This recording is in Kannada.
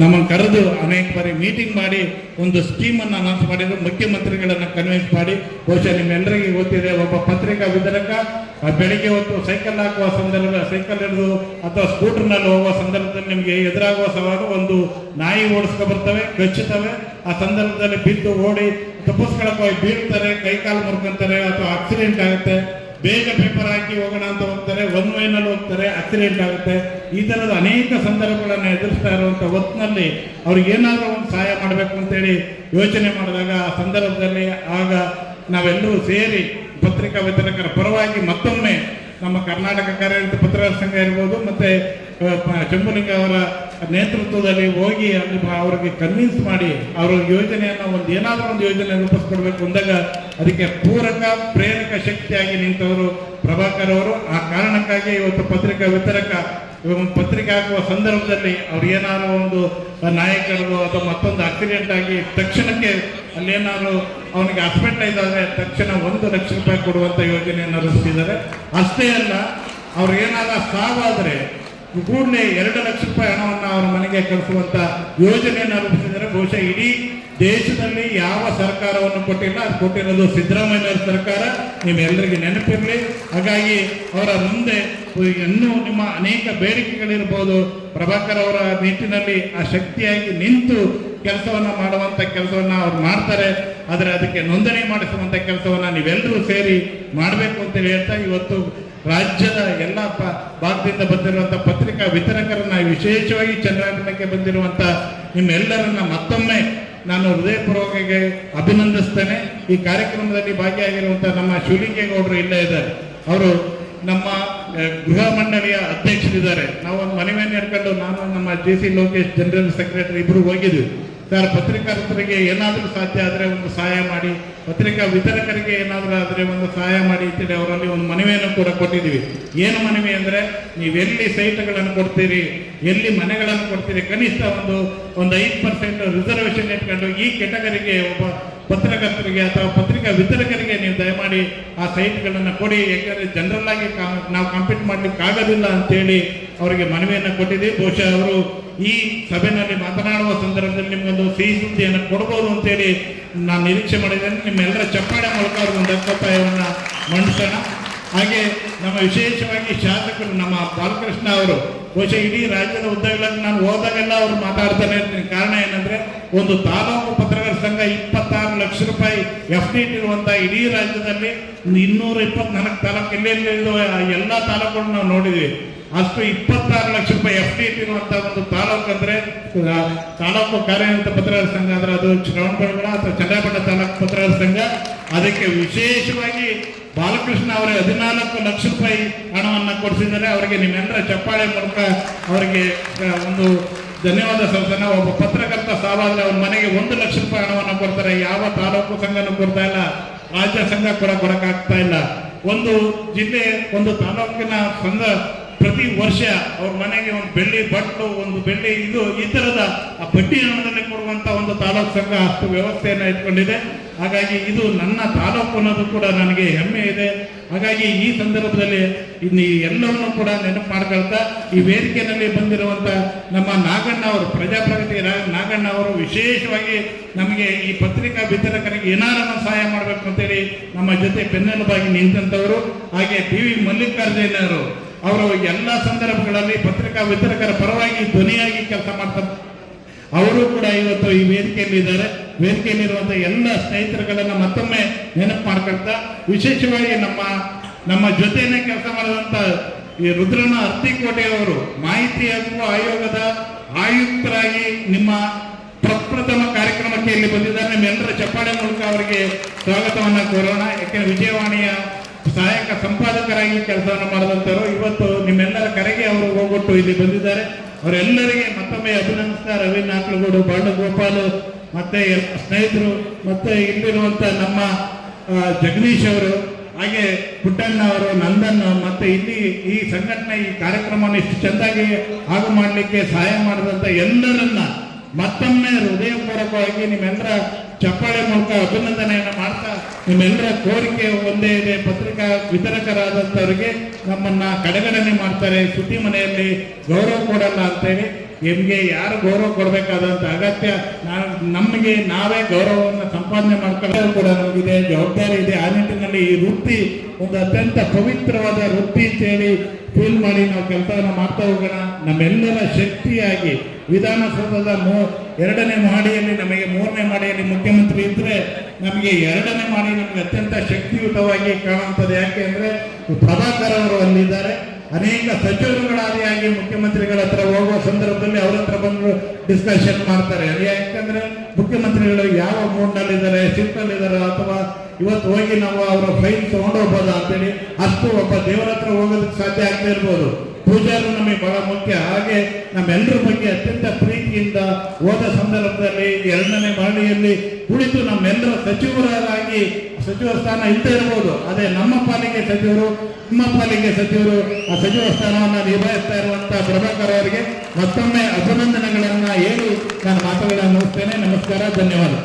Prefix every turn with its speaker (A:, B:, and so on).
A: ನಮ್ಮನ್ನು ಕರೆದು ಅನೇಕ ಬಾರಿ ಮೀಟಿಂಗ್ ಮಾಡಿ, ಒಂದು ಸ್ಕೀಮನ್ನು ಅನೌನ್ಸ್ ಮಾಡಿದ್ರು, ಮುಖ್ಯಮಂತ್ರಿಗಳನ್ನು ಕನ್ವಿನ್ಸ್ ಮಾಡಿ. ಬಹುಶಃ ನಿಮ್ಮೆಲ್ಲರಿಗೂ ಗೊತ್ತಿದೆ, ಒಬ್ಬ ಪತ್ರಿಕಾ ವಿತರಕ ಬೆಳಿಗ್ಗೆ ಹೊತ್ತು ಸೈಕಲ್ ಹಾಕುವ ಸಂದರ್ಭ ಸೈಕಲ್ ಹಿಡಿದು ಅಥವಾ ಸ್ಕೂಟರ್ನಲ್ಲಿ ಹೋಗುವ ಸಂದರ್ಭದಲ್ಲಿ ನಿಮಗೆ ಎದುರಾಗುವ ಸವಾಲು ಒಂದು ನಾಯಿ ಓಡಿಸ್ಕೊ ಬರ್ತವೆ ಕಚ್ಚುತ್ತವೆ ಆ ಸಂದರ್ಭದಲ್ಲಿ ಬಿದ್ದು ಓಡಿ ತಪ್ಪಿಸ್ಕೊಳಕ್ಕೆ ಬೀಳ್ತಾರೆ ಕೈಕಾಲು ಮುರ್ಕೊಂತಾರೆ ಅಥವಾ ಆಕ್ಸಿಡೆಂಟ್ ಆಗುತ್ತೆ. ಬೇಗ ಪೇಪರ್ ಹಾಕಿ ಹೋಗೋಣ ಅಂತ ಹೋಗ್ತಾರೆ ಒನ್ ವೈನಲ್ಲಿ ಹೋಗ್ತಾರೆ ಆಕ್ಸಿಡೆಂಟ್ ಆಗುತ್ತೆ. ಈ ಥರದ ಅನೇಕ ಸಂದರ್ಭಗಳನ್ನು ಎದುರಿಸ್ತಾ ಇರುವಂಥ ಹೊತ್ತಿನಲ್ಲಿ ಅವ್ರಿಗೆ ಏನಾದರೂ ಒಂದು ಸಹಾಯ ಮಾಡಬೇಕು ಅಂತೇಳಿ ಯೋಚನೆ ಮಾಡಿದಾಗ ಆ ಸಂದರ್ಭದಲ್ಲಿ ಆಗ ನಾವೆಲ್ಲರೂ ಸೇರಿ ಪತ್ರಿಕಾ ವಿತರಕರ ಪರವಾಗಿ ಮತ್ತೊಮ್ಮೆ ನಮ್ಮ ಕರ್ನಾಟಕ ಕಾರ್ಯನಿರತ ಪತ್ರಕಾರ ಸಂಘ ಇರ್ಬೋದು, ಮತ್ತೆ ಚಂಬುಲಿಂಗ ಅವರ ನೇತೃತ್ವದಲ್ಲಿ ಹೋಗಿ ಅಲ್ಲಿ ಅವ್ರಿಗೆ ಕನ್ವಿನ್ಸ್ ಮಾಡಿ ಅವರ ಯೋಜನೆಯನ್ನು ಒಂದು ಏನಾದರೂ ಒಂದು ಯೋಜನೆ ರೂಪಿಸ್ಕೊಡ್ಬೇಕು ಅಂದಾಗ ಅದಕ್ಕೆ ಪೂರಕ, ಪ್ರೇರಕ ಶಕ್ತಿಯಾಗಿ ನಿಂತವರು ಪ್ರಭಾಕರ್ ಅವರು. ಆ ಕಾರಣಕ್ಕಾಗಿ ಇವತ್ತು ಪತ್ರಿಕಾ ವಿತರಕ ಒಂದು ಪತ್ರಿಕೆ ಹಾಕುವ ಸಂದರ್ಭದಲ್ಲಿ ಅವ್ರು ಏನಾದ್ರು ಒಂದು ನಾಯಕರು ಅಥವಾ ಮತ್ತೊಂದು ಆಕ್ಸಿಡೆಂಟ್ ಆಗಿ ತಕ್ಷಣಕ್ಕೆ ಅಲ್ಲೇನಾದ್ರು ಅವನಿಗೆ ಹಾಸ್ಪಿಟಲೈಸ್ ಆದರೆ ತಕ್ಷಣ ಒಂದು ಲಕ್ಷ ರೂಪಾಯಿ ಕೊಡುವಂತ ಯೋಜನೆಯನ್ನು ರೂಪಿಸಿದ್ದಾರೆ. ಅಷ್ಟೇ ಅಲ್ಲ, ಅವ್ರು ಏನಾದ್ರು ಸಾವಾದರೆ ಕೂಡಲೇ ಎರಡು ಲಕ್ಷ ರೂಪಾಯಿ ಹಣವನ್ನು ಅವರ ಮನೆಗೆ ಕಳಿಸುವಂತ ಯೋಜನೆಯನ್ನು ರೂಪಿಸಿದರೆ ಬಹುಶಃ ಇಡೀ ದೇಶದಲ್ಲಿ ಯಾವ ಸರ್ಕಾರವನ್ನು ಕೊಟ್ಟಿಲ್ಲ, ಅದು ಕೊಟ್ಟಿರೋದು ಸಿದ್ದರಾಮಯ್ಯ ಸರ್ಕಾರ. ನಿಮ್ಮೆಲ್ಲರಿಗೆ ನೆನಪಿರಲಿ. ಹಾಗಾಗಿ ಅವರ ಮುಂದೆ ಇನ್ನೂ ನಿಮ್ಮ ಅನೇಕ ಬೇಡಿಕೆಗಳಿರ್ಬೋದು. ಪ್ರಭಾಕರ್ ಅವರ ನಿಟ್ಟಿನಲ್ಲಿ ಆ ಶಕ್ತಿಯಾಗಿ ನಿಂತು ಕೆಲಸವನ್ನು ಮಾಡುವಂಥ ಕೆಲಸವನ್ನ ಅವ್ರು ಮಾಡ್ತಾರೆ. ಆದರೆ ಅದಕ್ಕೆ ನೋಂದಣಿ ಮಾಡಿಸುವಂಥ ಕೆಲಸವನ್ನು ನೀವೆಲ್ಲರೂ ಸೇರಿ ಮಾಡಬೇಕು ಅಂತ ಹೇಳ್ತಾ ಇವತ್ತು ರಾಜ್ಯದ ಎಲ್ಲ ಭಾಗದಿಂದ ಬಂದಿರುವಂಥ ಪತ್ರಿಕಾ ವಿತರಕರನ್ನ ವಿಶೇಷವಾಗಿ ಚಂದ್ರಾಗಣಕ್ಕೆ ಬಂದಿರುವಂಥ ನಿಮ್ಮೆಲ್ಲರನ್ನ ಮತ್ತೊಮ್ಮೆ ನಾನು ಹೃದಯಪೂರ್ವಕವಾಗಿ ಅಭಿನಂದಿಸ್ತೇನೆ. ಈ ಕಾರ್ಯಕ್ರಮದಲ್ಲಿ ಭಾಗಿಯಾಗಿರುವಂಥ ನಮ್ಮ ಶಿವಲಿಂಗೇಗೌಡರು ಇಲ್ಲೇ ಇದ್ದಾರೆ. ಅವರು ನಮ್ಮ ಗೃಹ ಮಂಡಳಿಯ ಅಧ್ಯಕ್ಷರಿದ್ದಾರೆ. ನಾವು ಒಂದು ಮನವಿಯನ್ನು ಹಿಡ್ಕೊಂಡು ನಾನು ನಮ್ಮ J C Lokesh general secretary ಇಬ್ಬರು ಹೋಗಿದ್ವಿ. ಸರ್ ಪತ್ರಿಕಾರರಿಗೆ ಏನಾದರೂ ಸಾಧ್ಯ ಆದರೆ ಒಂದು ಸಹಾಯ ಮಾಡಿ, ಪತ್ರಿಕಾ ವಿತರಕರಿಗೆ ಏನಾದರೂ ಆದರೆ ಒಂದು ಸಹಾಯ ಮಾಡಿ ಅಂತೇಳಿ ಅವರಲ್ಲಿ ಒಂದು ಮನವಿಯನ್ನು ಕೂಡ ಕೊಟ್ಟಿದ್ದೀವಿ. ಏನು ಮನವಿ ಅಂದರೆ, ನೀವೆಲ್ಲಿ ಸೈಟ್ಗಳನ್ನು ಕೊಡ್ತೀರಿ, ಎಲ್ಲಿ ಮನೆಗಳನ್ನು ಕೊಡ್ತೀರಿ, ಕನಿಷ್ಠ ಒಂದು ಒಂದು ಐದು ಪರ್ಸೆಂಟ್ ರಿಸರ್ವೇಷನ್ ಇಟ್ಕೊಂಡು ಈ ಕೆಟಗರಿಗೆ ಒಬ್ಬ ಪತ್ರಕರ್ತರಿಗೆ ಅಥವಾ ಪತ್ರಿಕಾ ವಿತರಕರಿಗೆ ನೀವು ದಯಮಾಡಿ ಆ ಸೈಟ್ಗಳನ್ನು ಕೊಡಿ. ಯಾಕಂದರೆ ಜನರಲ್ ಆಗಿ ನಾವು ಕಂಪೀಟ್ ಮಾಡ್ಲಿಕ್ಕೆ ಆಗೋದಿಲ್ಲ ಅಂತೇಳಿ ಅವರಿಗೆ ಮನವಿಯನ್ನು ಕೊಟ್ಟಿದ್ದೀವಿ. ಬಹುಶಃ ಅವರು ಈ ಸಭೆಯಲ್ಲಿ ಮಾತನಾಡುವ ಸಂದರ್ಭದಲ್ಲಿ ನಿಮಗೊಂದು ಸಿಹಿ ಸುದ್ದಿಯನ್ನು ಕೊಡ್ಬೋದು ಅಂತೇಳಿ ನಾನು ನಿರೀಕ್ಷೆ ಮಾಡಿದ್ದೇನೆ. ನಿಮ್ಮೆಲ್ಲರ ಚಪ್ಪಾಳೆ ಮೂಲಕ ಅವ್ರಿಗೊಂದು ಅರ್ಥಪಾಯವನ್ನ ಮಂಡಿಸೋಣ. ಹಾಗೆ ನಮ್ಮ ವಿಶೇಷವಾಗಿ ಶಾಸಕರು ನಮ್ಮ ಬಾಲಕೃಷ್ಣ ಅವರು, ಬಹುಶಃ ಇಡೀ ರಾಜ್ಯದ ಹುದ್ದೆಗಳನ್ನು ನಾನು ಹೋದಾಗೆಲ್ಲ ಅವರು ಮಾತಾಡ್ತಾನೆ ಕಾರಣ ಏನಂದ್ರೆ, ಒಂದು ತಾಲೂಕು ಪತ್ರಕರ್ತರ ಸಂಘ ಇಪ್ಪತ್ತಾರು ಲಕ್ಷ ರೂಪಾಯಿ ಎಫ್ ಡಿ ಇರುವಂತ ಇಡೀ ರಾಜ್ಯದಲ್ಲಿ ಇನ್ನೂರ ಇಪ್ಪತ್ನಾಲ್ಕು ತಾಲೂಕು ಎಲ್ಲೆಲ್ಲಿ ಎಲ್ಲ ತಾಲೂಕುಗಳನ್ನ ನಾವು ನೋಡಿದ್ವಿ. ಅಷ್ಟು ಇಪ್ಪತ್ತಾರು ಲಕ್ಷ ರೂಪಾಯಿ ಎಫ್ ಡಿ ಒಂದು ತಾಲೂಕು ಅಂದ್ರೆ ತಾಲೂಕು ಕಾರ್ಯನಿರತ ಪತ್ರಕರ್ತರ ಸಂಘ ಅಂದ್ರೆ ಅದು ಶ್ರವಣಬೆಳಗೊಳ ಅಥವಾ ಚನ್ನಪಟ್ಟಣ ತಾಲೂಕು ಪತ್ರಕರ್ತರ ಸಂಘ. ಅದಕ್ಕೆ ವಿಶೇಷವಾಗಿ ಬಾಲಕೃಷ್ಣ ಅವರೇ ಹದಿನಾಲ್ಕು ಲಕ್ಷ ರೂಪಾಯಿ ಹಣವನ್ನು ಕೊಡಿಸಿದ್ದಾರೆ. ಅವರಿಗೆ ನಿಮ್ಮೆಲ್ಲರ ಚಪ್ಪಾಳೆ ಮೂಲಕ ಅವರಿಗೆ ಒಂದು ಧನ್ಯವಾದ ಸಲ್ಲಿಸೋಣ ಒಬ್ಬ ಪತ್ರಕರ್ತ ಸಾವಾದ್ರೆ ಅವ್ರ ಮನೆಗೆ ಒಂದು ಲಕ್ಷ ರೂಪಾಯಿ ಹಣವನ್ನು ಕೊಡ್ತಾರೆ. ಯಾವ ತಾಲೂಕು ಸಂಘನೂ ಕೊಡ್ತಾ ಇಲ್ಲ, ರಾಜ್ಯ ಸಂಘ ಕೂಡ ಕೊಡಕ್ಕಾಗ್ತಾ ಇಲ್ಲ. ಒಂದು ಜಿಲ್ಲೆ, ಒಂದು ತಾಲೂಕಿನ ಸಂಘ ಪ್ರತಿ ವರ್ಷ ಅವ್ರ ಮನೆಗೆ ಒಂದು ಬೆಳ್ಳಿ ಬಟ್ಲು, ಒಂದು ಬೆಳ್ಳಿ ಇದು, ಈ ತರದ ಆ ಬಡ್ಡಿ ಹಣದಲ್ಲಿ ಕೊಡುವಂತ ಒಂದು ತಾಲೂಕು ಸಂಘ ಅಷ್ಟು ವ್ಯವಸ್ಥೆಯನ್ನು ಇಟ್ಕೊಂಡಿದೆ. ಹಾಗಾಗಿ ಇದು ನನ್ನ ತಾಲೂಕು ಅನ್ನೋದು ಕೂಡ ನನಗೆ ಹೆಮ್ಮೆ ಇದೆ. ಹಾಗಾಗಿ ಈ ಸಂದರ್ಭದಲ್ಲಿ ಇನ್ನು ಎಲ್ಲವನ್ನು ಕೂಡ ನೆನಪು ಮಾಡ್ಕೊಳ್ತಾ, ಈ ವೇದಿಕೆಯಲ್ಲಿ ಬಂದಿರುವಂತ ನಮ್ಮ ನಾಗಣ್ಣ ಅವರು ಪ್ರಜಾಪ್ರಗತಿ ನಾಗಣ್ಣ ಅವರು ವಿಶೇಷವಾಗಿ ನಮಗೆ ಈ ಪತ್ರಿಕಾ ವಿತರಕರಿಗೆ ಏನಾರನ್ನ ಸಹಾಯ ಮಾಡಬೇಕು ಅಂತೇಳಿ ನಮ್ಮ ಜೊತೆ ಬೆನ್ನೆಲುಬಾಗಿ ನಿಂತಂತವರು, ಹಾಗೆ ಟಿ ವಿ ಮಲ್ಲಿಕಾರ್ಜುನ ಅವರು ಎಲ್ಲ ಸಂದರ್ಭಗಳಲ್ಲಿ ಪತ್ರಿಕಾ ವಿತರಕರ ಪರವಾಗಿ ಧ್ವನಿಯಾಗಿ ಕೆಲಸ ಮಾಡ್ತಾರೆ ಅವರು ಕೂಡ ಇವತ್ತು ಈ ವೇದಿಕೆಯಲ್ಲಿ ಇದ್ದಾರೆ. ವೇದಿಕೆಯಲ್ಲಿರುವಂತಹ ಎಲ್ಲ ಸ್ನೇಹಿತರುಗಳನ್ನ ಮತ್ತೊಮ್ಮೆ ನೆನಪು ಮಾಡ್ಕೊಳ್ತಾ, ವಿಶೇಷವಾಗಿ ನಮ್ಮ ನಮ್ಮ ಜೊತೆನೆ ಕೆಲಸ ಮಾಡಿದಂತ ಈ ರುದ್ರನ ಅರ್ತಿಕೋಟೆ ಅವರು ಮಾಹಿತಿ ಹಕ್ಕು ಆಯೋಗದ ಆಯುಕ್ತರಾಗಿ ನಿಮ್ಮ ಪ್ರಪ್ರಥಮ ಕಾರ್ಯಕ್ರಮಕ್ಕೆ ಇಲ್ಲಿ ಬಂದಿದ್ದಾರೆ. ನಿಮ್ಮೆಲ್ಲರ ಚಪ್ಪಾಳೆ ಮೂಲಕ ಅವರಿಗೆ ಸ್ವಾಗತವನ್ನು ಕೋರೋಣ. ಯಾಕೆಂದ್ರೆ ವಿಜಯವಾಣಿಯ ಸಹಾಯಕ ಸಂಪಾದಕರಾಗಿ ಕೆಲಸವನ್ನು ಮಾಡಿದಂಥವರು. ಇವತ್ತು ನಿಮ್ಮೆಲ್ಲರ ಕರೆಗೆ ಅವರು ಹೋಗ್ಬಿಟ್ಟು ಇಲ್ಲಿ ಬಂದಿದ್ದಾರೆ. ಅವರೆಲ್ಲರಿಗೆ ಮತ್ತೊಮ್ಮೆ ಅಭಿನಂದಿಸ್ತಾ ರವಿ ನಾಕ್ಲಗೂಡು ಬಾಳಗೋಪಾಲು ಮತ್ತೆ ಸ್ನೇಹಿತರು, ಮತ್ತೆ ಇಲ್ಲಿರುವಂತ ನಮ್ಮ ಜಗದೀಶ್ ಅವರು. ಹಾಗೆ ಪುಟ್ಟಣ್ಣ ಅವರು ನಂದನ್ ಮತ್ತೆ ಇಲ್ಲಿ ಈ ಸಂಘಟನೆ ಈ ಕಾರ್ಯಕ್ರಮವನ್ನು ಇಷ್ಟು ಚೆಂದಾಗಿ ಹಾಗು ಮಾಡಲಿಕ್ಕೆ ಸಹಾಯ ಮಾಡಿದಂತ ಎಲ್ಲರನ್ನ ಮತ್ತೊಮ್ಮೆ ಹೃದಯಪೂರ್ವಕವಾಗಿ ನಿಮ್ಮೆಲ್ಲರ ಚಪ್ಪಾಳೆ ಮೂಲಕ ಅಭಿನಂದನೆಯನ್ನು ಮಾಡ್ತಾ ನಿಮ್ಮೆಲ್ಲರ ಕೋರಿಕೆ ಒಂದೇ ಇದೆ. ಪತ್ರಿಕಾ ವಿತರಕರಾದಂಥವರಿಗೆ ನಮ್ಮನ್ನ ಕಡೆಗಣನೆ ಮಾಡ್ತಾರೆ. ಸುದ್ದಿ ಮನೆಯಲ್ಲಿ ಗೌರವ ಕೊಡಲ್ಲ ಅಂತೇಳಿ ನಿಮಗೆ ಯಾರು ಗೌರವ ಕೊಡಬೇಕಾದಂತ ಅಗತ್ಯ ನಮಗೆ ನಾವೇ ಗೌರವವನ್ನು ಸಂಪಾದನೆ ಮಾಡ್ಕೊಳ್ಳೋದು ಕೂಡ ನಮಗಿದೆ, ಜವಾಬ್ದಾರಿ ಇದೆ. ಆ ನಿಟ್ಟಿನಲ್ಲಿ ಈ ವೃತ್ತಿ ಒಂದು ಅತ್ಯಂತ ಪವಿತ್ರವಾದ ವೃತ್ತಿ ಅಂತೇಳಿ ಫೀಲ್ ಮಾಡಿ ನಾವು ಕೆಲಸವನ್ನು ಮಾಡ್ತಾ ಹೋಗೋಣ. ನಮ್ಮೆಲ್ಲರ ಶಕ್ತಿಯಾಗಿ ವಿಧಾನಸೌಧದ ಮೂ ಎರಡನೇ ಮಹಡಿಯಲ್ಲಿ ನಮಗೆ ಮೂರನೇ ಮಹಡಿಯಲ್ಲಿ ಮುಖ್ಯಮಂತ್ರಿ ಇದ್ರೆ ನಮಗೆ ಎರಡನೇ ಮಹಡಿ ನಮಗೆ ಅತ್ಯಂತ ಶಕ್ತಿಯುತವಾಗಿ ಕಾಣುತ್ತದೆ ಯಾಕೆ ಅಂದರೆ, ಪ್ರಭಾಕರ್ ಅವರು ಅಲ್ಲಿದ್ದಾರೆ. ಅನೇಕ ಸಚಿವರುಗಳಾದಿಯಾಗಿ ಮುಖ್ಯಮಂತ್ರಿಗಳ ಹತ್ರ ಹೋಗುವ ಸಂದರ್ಭದಲ್ಲಿ ಅವರ ಹತ್ರ ಬಂದು ಡಿಸ್ಕಷನ್ ಮಾಡ್ತಾರೆ. ಯಾಕಂದ್ರೆ ಮುಖ್ಯಮಂತ್ರಿಗಳು ಯಾವ ಮೂಡ್ನಲ್ಲಿದ್ದಾರೆ ಶಿಫ್ಟಲ್ಲಿದ್ದಾರೆ ಅಥವಾ ಇವತ್ತು ಹೋಗಿ ನಾವು ಅವರ ಫೈನ್ ತಗೊಂಡೋಗ್ಬೋದಾ ಅಂತೇಳಿ ಅಷ್ಟು ಒಬ್ಬ ದೇವರ ಹತ್ರ ಹೋಗೋದಕ್ಕೆ ಸಾಧ್ಯ ಆಗ್ತಾ ಇರ್ಬೋದು. ಪೂಜಾರು ನಮಗೆ ಬಹಳ ಮುಖ್ಯ. ಹಾಗೆ ನಮ್ಮೆಲ್ಲರ ಬಗ್ಗೆ ಅತ್ಯಂತ ಪ್ರೀತಿಯಿಂದ ಹೋದ ಸಂದರ್ಭದಲ್ಲಿ ಎರಡನೇ ಮಹಡಿಯಲ್ಲಿ ಕುಳಿತು ನಮ್ಮೆಲ್ಲರ ಸಚಿವರಾಗಿ ಸಚಿವ ಸ್ಥಾನ ಇಲ್ಲದೆ ಇರಬಹುದು ಅದೇ ನಮ್ಮ ಪಾಲಿಗೆ ಸಚಿವರು, ನಿಮ್ಮ ಪಾಲಿಗೆ ಸಚಿವರು ಆ ಸಚಿವ ಸ್ಥಾನವನ್ನು ನಿಭಾಯಿಸ್ತಾ ಇರುವಂತಹ ಪ್ರಭಾಕರ್ ಅವರಿಗೆ ಮತ್ತೊಮ್ಮೆ ಅಭಿನಂದನೆಗಳನ್ನ ಹೇಳಿ ನಾನು ಮಾತುಗಳನ್ನು ಮುಗಿಸ್ತೇನೆ. ನಮಸ್ಕಾರ, ಧನ್ಯವಾದ.